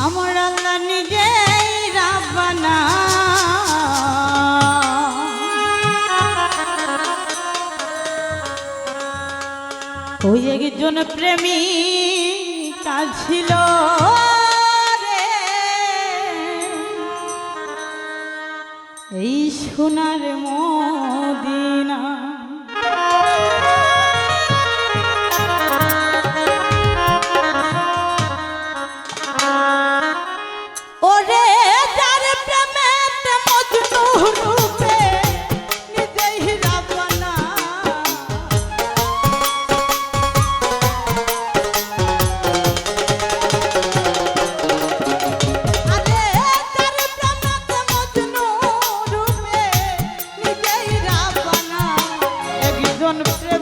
আমার ওই একজন প্রেমী কাছিল এই সোনার মদিনা on the